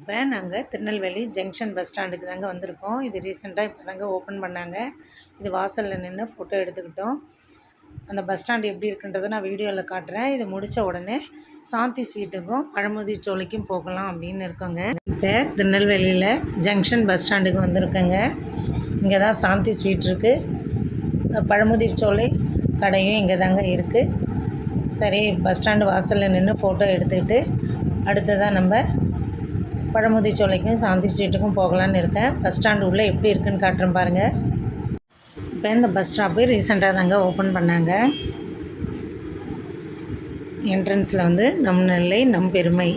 இப்போ நாங்கள் Tirunelveli junction bus ஸ்டாண்டுக்கு தாங்க வந்திருக்கோம். இது ரீசெண்டாக இப்போ தாங்க ஓப்பன் பண்ணாங்க. இது வாசலில் நின்று ஃபோட்டோ எடுத்துக்கிட்டோம். அந்த பஸ் ஸ்டாண்டு எப்படி இருக்குன்றதை நான் வீடியோவில் காட்டுறேன். இது முடித்த உடனே சாந்தி ஸ்வீட்டுக்கும் பழமுதி சோலைக்கும் போகலாம் அப்படின்னு இருக்கோங்க. இப்போ திருநெல்வேலியில் ஜங்ஷன் பஸ் ஸ்டாண்டுக்கு வந்திருக்கேங்க. இங்கே தான் சாந்தி ஸ்வீட் இருக்குது பழமுதிர் சோலை கடையும் இங்கே தாங்க இருக்குது சரி பஸ் ஸ்டாண்டு வாசலில் நின்று ஃபோட்டோ எடுத்துக்கிட்டு அடுத்ததாக நம்ம பழமுதி சோலைக்கும் சாந்தி ஸ்ட்ரீட்டுக்கும் போகலான்னு இருக்கேன். பஸ் ஸ்டாண்டு உள்ளே எப்படி இருக்குன்னு காட்டுறேன் பாருங்கள் இப்போ இந்த பஸ் ஸ்டாப்பு ரீசெண்டாக தாங்க ஓப்பன் பண்ணாங்க. என்ட்ரன்ஸில் வந்து நம் நெல்லை நம் பெருமை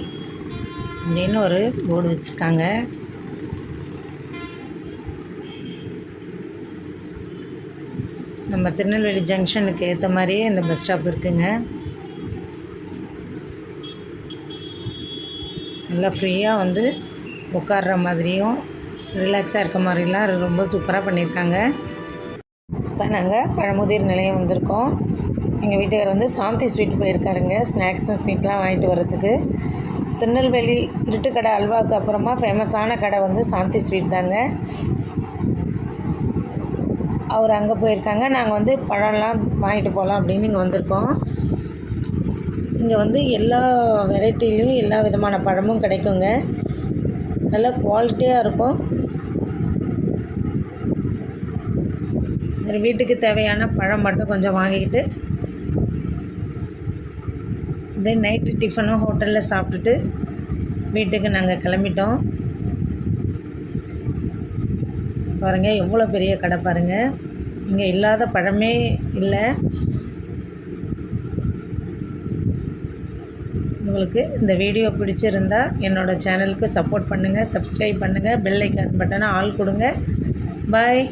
அப்படின்னு ஒரு போர்டு வச்சுருக்காங்க. நம்ம திருநெல்வேலி ஜங்ஷனுக்கு ஏற்ற மாதிரியே இந்த பஸ் ஸ்டாப் இருக்குங்க. நல்லா ஃப்ரீயாக வந்து உட்கார்ற மாதிரியும் ரிலாக்ஸாக இருக்க மாதிரிலாம் ரொம்ப சூப்பராக பண்ணியிருக்காங்க. இப்போ நாங்கள் பழமுதிர் நிலையம் வந்திருக்கோம். எங்கள் வீட்டுக்கார் வந்து சாந்தி ஸ்வீட் போயிருக்காருங்க ஸ்நாக்ஸும் ஸ்வீட்லாம் வாங்கிட்டு வர்றதுக்கு. திருநெல்வேலி இருட்டுக்கடை அல்வாவுக்கு அப்புறமா ஃபேமஸான கடை வந்து சாந்தி ஸ்வீட் தாங்க. அவர் அங்கே போயிருக்காங்க. நாங்கள் வந்து பழம்லாம் வாங்கிட்டு போகலாம் அப்படின்னு இங்கே வந்திருக்கோம். இங்கே வந்து எல்லா வெரைட்டிலையும் எல்லா விதமான பழமும் கிடைக்குங்க. நல்லா குவாலிட்டியாக இருக்கும். வீட்டுக்கு தேவையான பழம் மட்டும் கொஞ்சம் வாங்கிக்கிட்டு அப்படியே நைட்டு டிஃபனும் ஹோட்டலில் சாப்பிட்டுட்டு வீட்டுக்கு நாங்கள் கிளம்பிட்டோம். பாருங்கள் எவ்வளோ பெரிய கடை பாருங்கள் இங்கே இல்லாத பழமே இல்லை. உங்களுக்கு இந்த வீடியோ பிடிச்சிருந்தா என்னோடய சேனலுக்கு சப்போர்ட் பண்ணுங்கள் சப்ஸ்கிரைப் பண்ணுங்கள் பெல் ஐக்கான் பட்டனை ஆள் கொடுங்க. பாய்